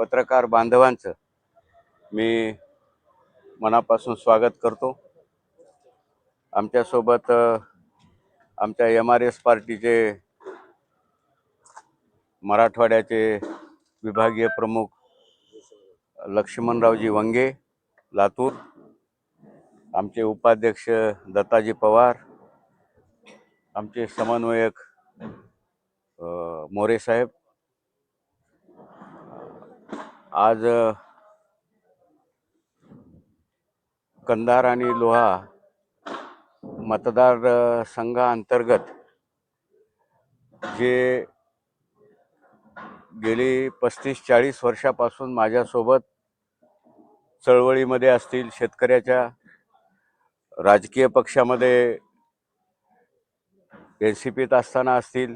पत्रकार बांधवांचं मी मनापासून स्वागत करतो. आमच्यासोबत आमच्या एम आर एस पार्टीचे मराठवाड्याचे विभागीय प्रमुख लक्ष्मणरावजी वंगे लातूर आमचे उपाध्यक्ष दत्ताजी पवार आमचे समन्वयक मोरे साहेब आज कंदार कंधार आणि लोहा मतदार संघाअंतर्गत जे गेली पस्तीस चाळीस वर्षापासून माझ्यासोबत चळवळीमध्ये असतील शेतकऱ्याच्या राजकीय पक्षामध्ये एन सी पीत असताना असतील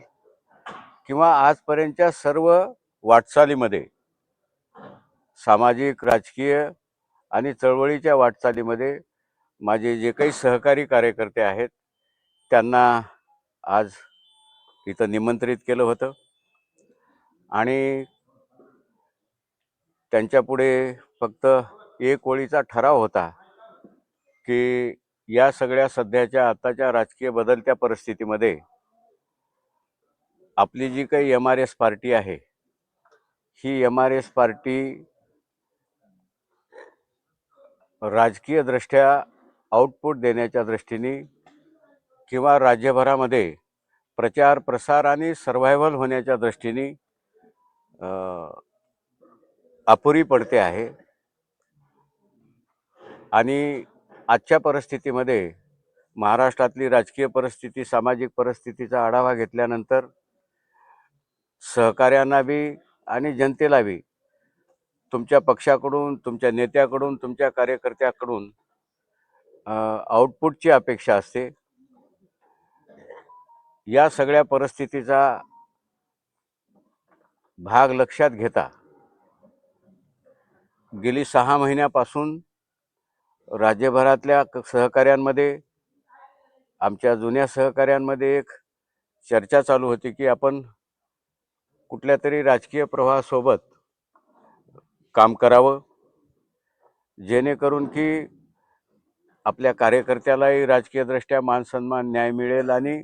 किंवा आजपर्यंतच्या सर्व वाटचालीमध्ये सामाजिक राजकीय आणि चळवळीच्या वाटचालीमध्ये माझे जे काही सहकारी कार्यकर्ते आहेत त्यांना आज इथं निमंत्रित केलं होतं. आणि त्यांच्यापुढे फक्त एक ओळीचा ठराव होता की या सगळ्या सध्याच्या आताच्या राजकीय बदलत्या परिस्थितीमध्ये आपली जी काही एम आर एस पार्टी आहे ही एम आर एस पार्टी राजकीय दृष्ट्या आउटपुट देण्याच्या दृष्टीने किंवा राज्यभरामध्ये प्रचार प्रसार आणि सर्व्हायव्हल होण्याच्या दृष्टीने अपुरी पडते आहे. आणि आजच्या परिस्थितीमध्ये महाराष्ट्रातली राजकीय परिस्थिती सामाजिक परिस्थितीचा आढावा घेतल्यानंतर सहकाऱ्यांना बी आणि जनतेला बी तुमच्या पक्षाकडून तुमच्या नेत्याकडून तुमच्या कार्यकर्त्याकडून आउटपुटची अपेक्षा असते. या सगळ्या परिस्थितीचा भाग लक्षात घेता गेली सहा महिन्यापासून राज्यभरातल्या क- सहकाऱ्यांमध्ये आमच्या जुन्या सहकाऱ्यांमध्ये एक चर्चा चालू होती की आपण कुठल्या तरी राजकीय प्रवाहासोबत काम करावं. जेणेकरून की आपल्या कार्यकर्त्यालाही राजकीयदृष्ट्या मानसन्मान न्याय मिळेल आणि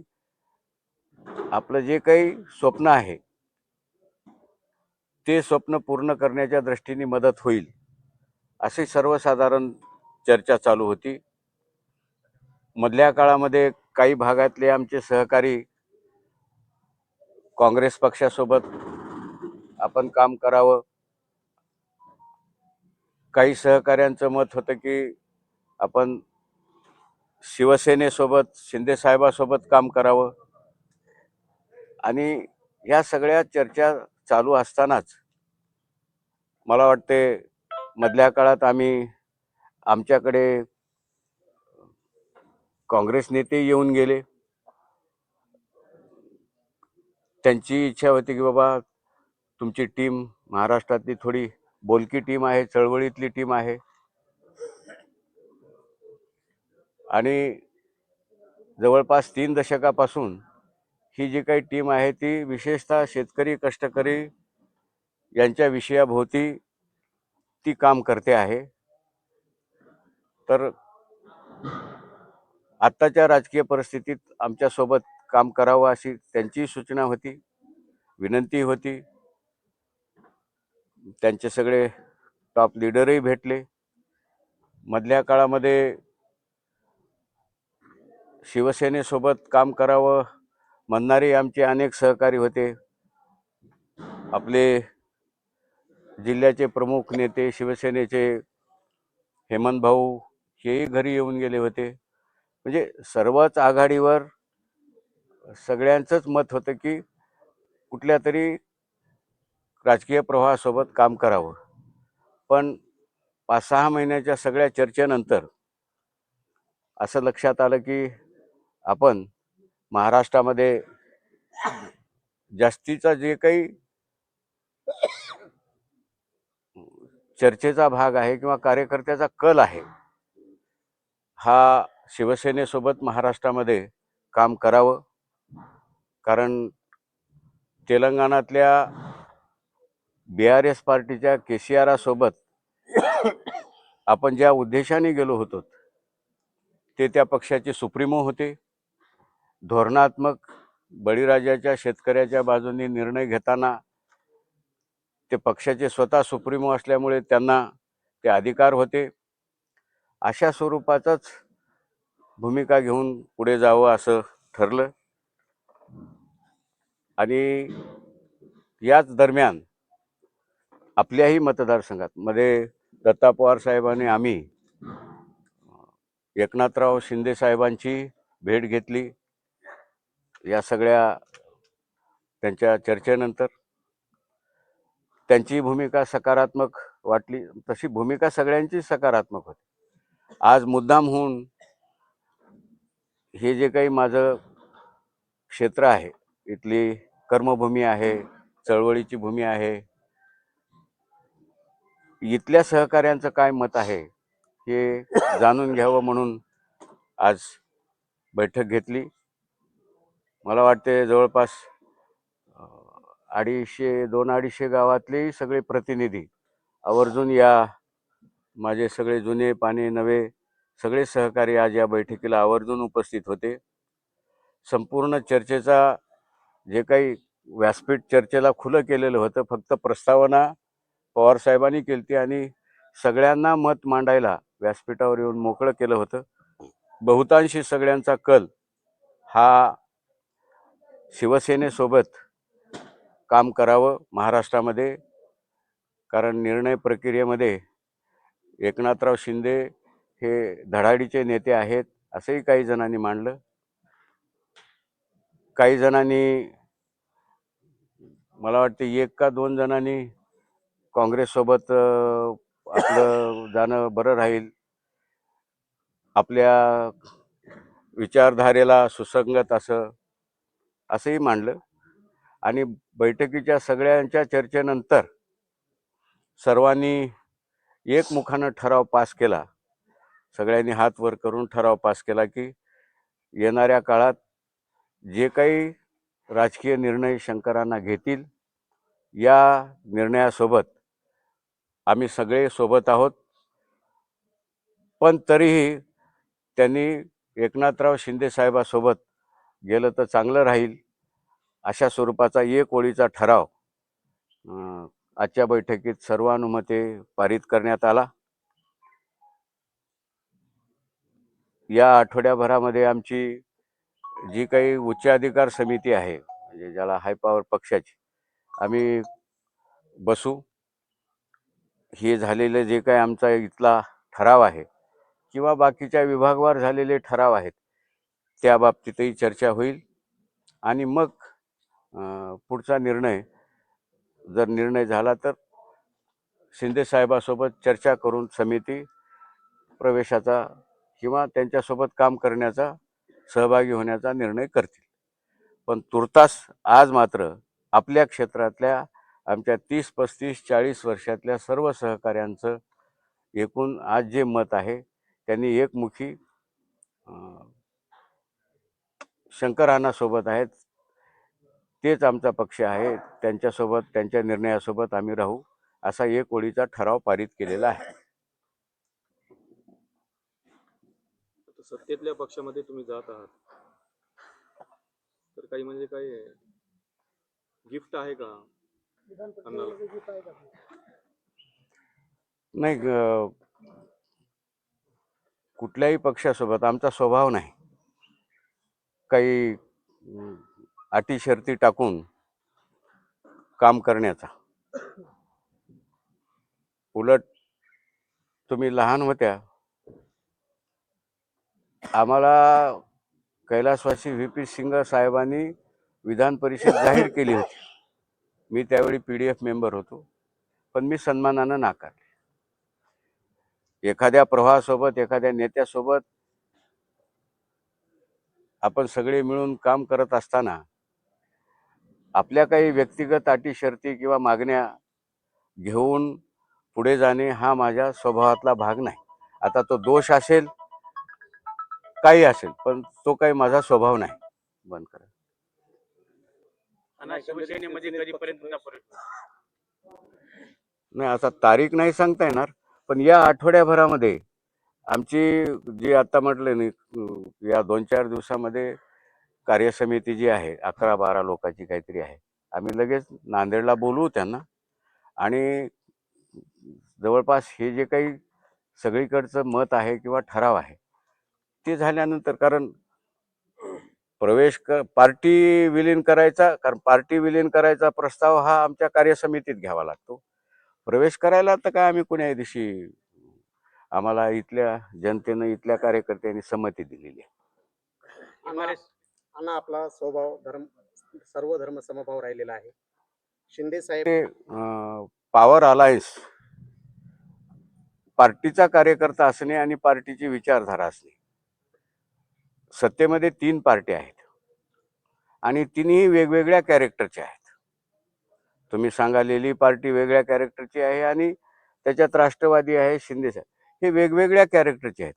आपलं जे काही स्वप्न आहे ते स्वप्न पूर्ण करण्याच्या दृष्टीने मदत होईल अशी सर्वसाधारण चर्चा चालू होती. मधल्या काळामध्ये काही भागातले आमचे सहकारी काँग्रेस पक्षासोबत आपण काम करावं काही सहकाऱ्यांचं मत होतं की आपण शिवसेनेसोबत शिंदेसाहेबासोबत काम करावं. आणि ह्या सगळ्या चर्चा चालू असतानाच मला वाटते मधल्या काळात आम्ही आमच्याकडे काँग्रेस नेते येऊन गेले. त्यांची इच्छा होती की बाबा तुमची टीम महाराष्ट्रातली थोडी बोलकी टीम आहे चळवळीतली टीम आहे. आणि जवळपास तीन दशकापासून ही जी काही टीम आहे ती विशेषतः शेतकरी कष्टकरी यांच्या विषयाभोवती ती काम करते आहे. तर आत्ताच्या राजकीय परिस्थितीत आमच्यासोबत काम करावं अशी त्यांची सूचना होती विनंती होती. त्यांचे सगळे टॉप लिडरही भेटले. मधल्या काळामध्ये शिवसेनेसोबत काम करावं म्हणणारे आमचे अनेक सहकारी होते. आपले जिल्ह्याचे प्रमुख नेते शिवसेनेचे हेमंत भाऊ हेही घरी येऊन गेले होते. म्हणजे सर्वच आघाडीवर सगळ्यांचंच मत होतं की कुठल्या तरी राजकीय प्रवाहासोबत काम करावं. पण पाच सहा महिन्याच्या सगळ्या चर्चेनंतर असं लक्षात आलं की आपण महाराष्ट्रामध्ये जास्तीचा जे काही चर्चेचा भाग आहे किंवा कार्यकर्त्याचा कल आहे हा शिवसेनेसोबत महाराष्ट्रामध्ये काम करावं. कारण तेलंगणातल्या बी आर एस पार्टीच्या के सी आरासोबत आपण ज्या उद्देशाने गेलो होतो ते त्या पक्षाचे सुप्रीमो होते. धोरणात्मक बळीराजाच्या शेतकऱ्याच्या बाजूने निर्णय घेताना ते पक्षाचे स्वतः सुप्रीमो असल्यामुळे त्यांना ते अधिकार होते. अशा स्वरूपाचाच भूमिका घेऊन पुढे जावं असं ठरलं. आणि याच दरम्यान आपल्याही मतदारसंघात. मध्ये दत्ता पवार साहेबांनी आम्ही एकनाथराव शिंदे साहेबांची भेट घेतली. या सगळ्या त्यांच्या चर्चेनंतर त्यांची भूमिका सकारात्मक वाटली. तशी भूमिका सगळ्यांची सकारात्मक होती. आज मुद्दाम होऊन हे जे काही माझं क्षेत्र आहे इथली कर्मभूमी आहे चळवळीची भूमी आहे इथल्या सहकाऱ्यांचं काय मत आहे हे जाणून घ्यावं म्हणून आज बैठक घेतली. मला वाटते जवळपास अडीचशे दोन अडीचशे गावातलेही सगळे प्रतिनिधी आवर्जून या माझे सगळे जुने पाने नवे सगळे सहकारी आज या बैठकीला आवर्जून उपस्थित होते. संपूर्ण चर्चेचा जे काही व्यासपीठ चर्चेला खुलं केलेलं होतं फक्त प्रस्तावना पवार केली केली आणि सगळ्यांना मत मांडायला व्यासपीठावर येऊन मोकळं केलं होतं. बहुतांशी सगळ्यांचा कल हा शिवसेनेसोबत काम करावं महाराष्ट्रामध्ये कारण निर्णय प्रक्रियेमध्ये एकनाथराव शिंदे हे धडाडीचे नेते आहेत असंही काही जणांनी मांडलं. काही जणांनी मला वाटते एक का दोन जणांनी काँग्रेससोबत आपलं जाणं बरं राहील. आपल्या विचारधारेला सुसंगत असं असंही मांडलं. आणि बैठकीच्या सगळ्यांच्या चर्चेनंतर सर्वांनी एकमुखानं ठराव पास केला. सगळ्यांनी हात वर करून ठराव पास केला की येणाऱ्या काळात जे काही राजकीय निर्णय शंकरांना घेतील या निर्णयासोबत आम्ही सगळे सोबत आहोत. पण तरीही त्यांनी एकनाथराव शिंदेसाहेबासोबत गेलं तर चांगलं राहील अशा स्वरूपाचा एक ओळीचा ठराव आजच्या बैठकीत सर्वानुमते पारित करण्यात आला. या आठवड्याभरामध्ये आमची जी काही उच्चाधिकार समिती आहे म्हणजे ज्याला हाय पॉवर पक्षाची आम्ही बसू. हे झालेलं जे काय आमचा इथला ठराव आहे किंवा बाकीच्या विभागवार झालेले ठराव आहेत त्या बाबतीतही चर्चा होईल. आणि मग पुढचा निर्णय जर निर्णय झाला तर शिंदे साहेबासोबत चर्चा करून समिती प्रवेशाचा किंवा त्यांच्यासोबत काम करण्याचा सहभागी होण्याचा निर्णय करतील. पण तुर्तास आज मात्र आपल्या क्षेत्रातल्या आमच्या तीस पस्तीस चाळीस वर्षातल्या सर्व सहकाऱ्यांचं एकूण आज जे मत आहे त्यांनी एकमुखी शंकरानासोबत आहेत. तेच आमचा पक्ष आहे. त्यांच्यासोबत त्यांच्या निर्णयासोबत आम्ही राहू असा एक ओळीचा ठराव पारित केलेला आहे. सत्तेतल्या पक्षामध्ये तुम्ही जात आहात. तर काही म्हणजे काय गिफ्ट आहे का? नाही ग- कुठल्याही पक्षासोबत आमचा स्वभाव नाही. काही अटी शर्ती टाकून काम करण्याचा. उलट तुम्ही लहान होत्या. आम्हाला कैलासवासी व्ही पी सिंग साहेबांनी विधान परिषद जाहीर केली होती. मी त्यावेळी पी डी एफ मेंबर होतो पण मी सन्मानानं नाकारले. एखाद्या प्रवाहासोबत एखाद्या नेत्यासोबत आपण सगळे मिळून काम करत असताना आपल्या काही व्यक्तिगत अटी शर्ती किंवा मागण्या घेऊन पुढे जाणे हा माझ्या स्वभावातला भाग नाही. आता तो दोष असेल काही असेल पण तो काही माझा स्वभाव नाही. बंद करा. आणि शिवसेनेमध्ये कधीपर्यंत नाही आता तारीख नाही सांगता येणार पण या आठवड्याभरामध्ये आमची जी आता म्हटलं नाही या दोन चार दिवसामध्ये कार्यसमिती जी आहे अकरा बारा लोकांची काहीतरी आहे आम्ही लगेच नांदेडला बोलवू त्यांना. आणि जवळपास हे जे काही सगळीकडचं मत आहे किंवा ठराव आहे ते झाल्यानंतर कारण प्रवेश क पार्टी विलीन करायचा कारण पार्टी विलीन करायचा प्रस्ताव हा आमच्या कार्यसमितीत घ्यावा लागतो. प्रवेश करायला तर काय आम्ही कुण्या दिवशी आम्हाला इथल्या जनतेनं इथल्या कार्यकर्त्यांनी संमती दिलेली आहे. आपला स्वभाव धर्म सर्व धर्म समभाव राहिलेला आहे. शिंदे साहेब पॉवर अलायन्स पार्टीचा कार्यकर्ता असणे आणि पार्टीची विचारधारा असणे. सत्तेमध्ये तीन पार्टी आहेत. आणि तिन्ही वेगवेगळ्या कॅरेक्टरच्या आहेत. तुम्ही सांगालेली पार्टी वेगळ्या कॅरेक्टरची आहे आणि त्याच्यात राष्ट्रवादी आहे शिंदेसाहेब हे वेगवेगळ्या कॅरेक्टरचे आहेत.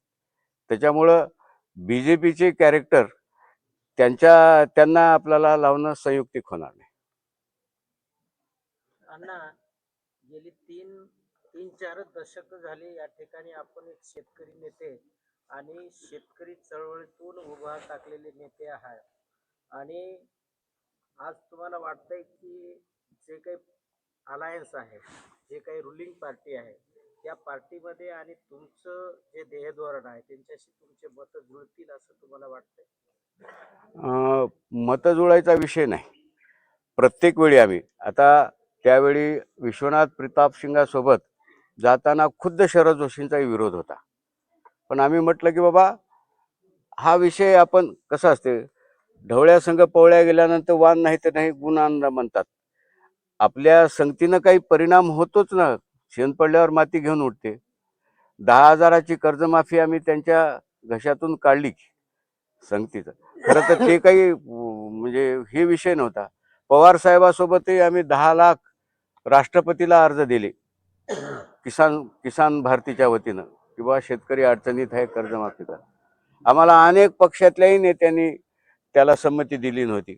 त्याच्यामुळं बी जे पीचे कॅरेक्टर त्यांच्या त्यांना आपल्याला लावणं संयुक्तिक होणार नाही. अण्णा गेली तीन तीन चार दशक झाली या ठिकाणी आपण एक शेतकरी नेते आणि शेतकरी चळवळीतून उभा टाकलेले नेते आहात. आणि आज तुम्हाला वाटतंय की जे काही अलायन्स आहे जे काही रुलिंग पार्टी आहे त्या पार्टीमध्ये आणि तुमचं जे ध्येयधोरण आहे त्यांच्याशी तुमचे मत जुळतील असं तुम्हाला वाटतंय? अं, मतं जुळायचा विषय नाही. प्रत्येक वेळी आम्ही आता त्यावेळी विश्वनाथ प्रताप सिंगासोबत जाताना खुद्द शरद जोशींचाही विरोध होता. पण आम्ही म्हटलं की बाबा हा विषय आपण कसा असते? ढवळ्या संघ पवळ्या गेल्यानंतर वान नाही तर नाही गुण म्हणतात. आपल्या संगतीनं काही परिणाम होतोच ना? शेण पडल्यावर माती घेऊन उठते. दहा हजाराची कर्जमाफी आम्ही त्यांच्या घशातून काढली संगतीचं. खरं तर ते काही म्हणजे हे विषय नव्हता. पवार साहेबासोबतही आम्ही दहा लाख राष्ट्रपतीला अर्ज दिले. किसान किसान भारतीच्या वतीनं. किंवा शेतकरी अडचणीत आहे कर्जमाफीचा आम्हाला अनेक पक्षातल्याही नेत्यांनी त्याला संमती दिली नव्हती.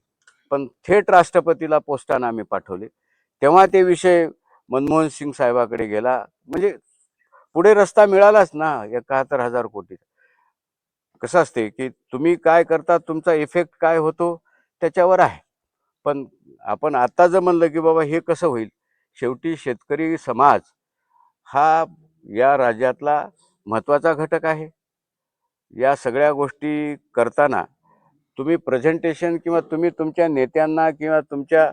पण थेट राष्ट्रपतीला पोस्टानं आम्ही पाठवले. तेव्हा ते विषय मनमोहन सिंग साहेबाकडे गेला. म्हणजे पुढे रस्ता मिळालाच ना एकाहत्तर हजार कोटी. कसं असते की तुम्ही काय करता तुमचा इफेक्ट काय होतो त्याच्यावर आहे. पण आपण आता जर म्हणलं की बाबा हे कसं होईल? शेवटी शेतकरी समाज हा या राज्यातला महत्त्वाचा घटक आहे. या सगळ्या गोष्टी करताना तुम्ही प्रेझेंटेशन किंवा तुम्ही तुमच्या नेत्यांना किंवा तुमच्या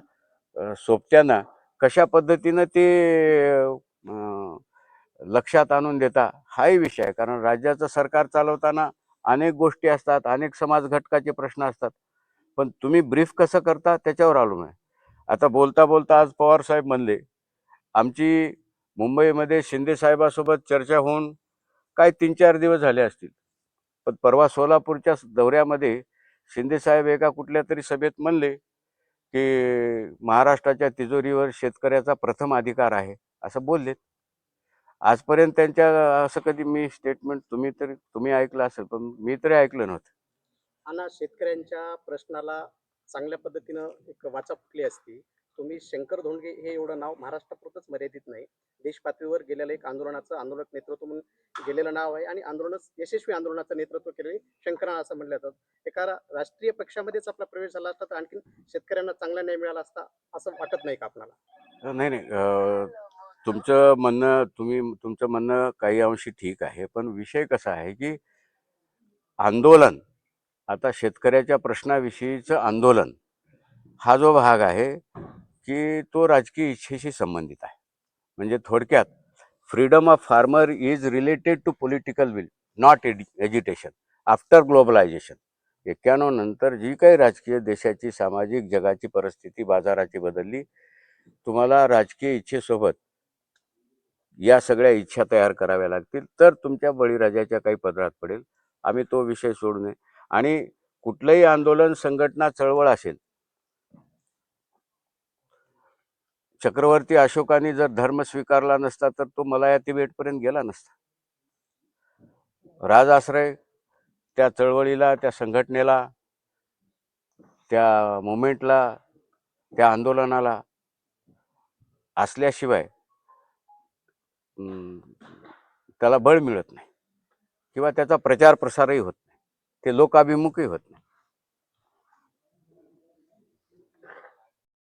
सोबत्यांना कशा पद्धतीनं ते लक्षात आणून देता हाही विषय आहे. कारण राज्याचं सरकार चालवताना अनेक गोष्टी असतात अनेक समाज घटकाचे प्रश्न असतात. पण तुम्ही ब्रीफ कसं करता त्याच्यावर आलो आहे. आता बोलता बोलता आज पवार साहेब म्हणले आमची मुंबईमध्ये शिंदे साहेबासोबत चर्चा होऊन काय तीन चार दिवस झाले असतील. पण परवा सोलापूरच्या दौऱ्यामध्ये शिंदेसाहेब एका कुठल्या तरी सभेत म्हणले की महाराष्ट्राच्या तिजोरीवर शेतकऱ्याचा प्रथम अधिकार आहे असं बोललेत. आजपर्यंत त्यांच्या असं कधी मी स्टेटमेंट तुम्ही तरी तुम्ही ऐकलं असेल पण मी तरी ऐकलं नव्हतं. आणि शेतकऱ्यांच्या प्रश्नाला चांगल्या पद्धतीनं एक वाचा फुटली असती. तुम्ही शंकर धोंडगे हे एवढं नाव महाराष्ट्रापुरतच मर्यादित नाही. देश पातळीवर गेलेलं एक आंदोलनाचं आंदोलक नेतृत्व म्हणून गेलेलं नाव आहे आणि आंदोलन यशस्वी आंदोलनाचं नेतृत्व केलेले शंकरान असं म्हणलं जातं. एका राष्ट्रीय पक्षामध्येच आपला प्रवेश झाला असता तर आणखीन शेतकऱ्यांना चांगला न्याय मिळाला असता असं वाटत नाही का आपल्याला? नाही नाही. तुमचं म्हणणं तुम्ही तुमचं म्हणणं काही अंशी ठीक आहे. पण विषय कसा आहे की आंदोलन आता शेतकऱ्याच्या प्रश्नाविषयीचं आंदोलन हा जो भाग आहे की तो राजकीय इच्छेशी संबंधित आहे. म्हणजे थोडक्यात freedom of farmer is related to political will not एडि एज्युटेशन आफ्टर ग्लोबलायझेशन एक्क्याण्णव नंतर जी काही राजकीय देशाची सामाजिक जगाची परिस्थिती बाजाराची बदलली तुम्हाला राजकीय इच्छेसोबत या सगळ्या इच्छा तयार कराव्या लागतील. तर तुमच्या बळीराजाच्या काही पदरात पडेल. आम्ही तो विषय सोडू नये. आणि कुठलंही आंदोलन संघटना चळवळ असेल चक्रवर्ती अशोकाने जर धर्म स्वीकारला नसता तर तो मला या तिबेटपर्यंत गेला नसता. राज आश्रय त्या चळवळीला त्या संघटनेला त्या मुमेंटला त्या आंदोलनाला असल्याशिवाय त्याला बळ मिळत नाही. किंवा त्याचा प्रचार प्रसारही होत नाही. ते लोकाभिमुखही होत नाही.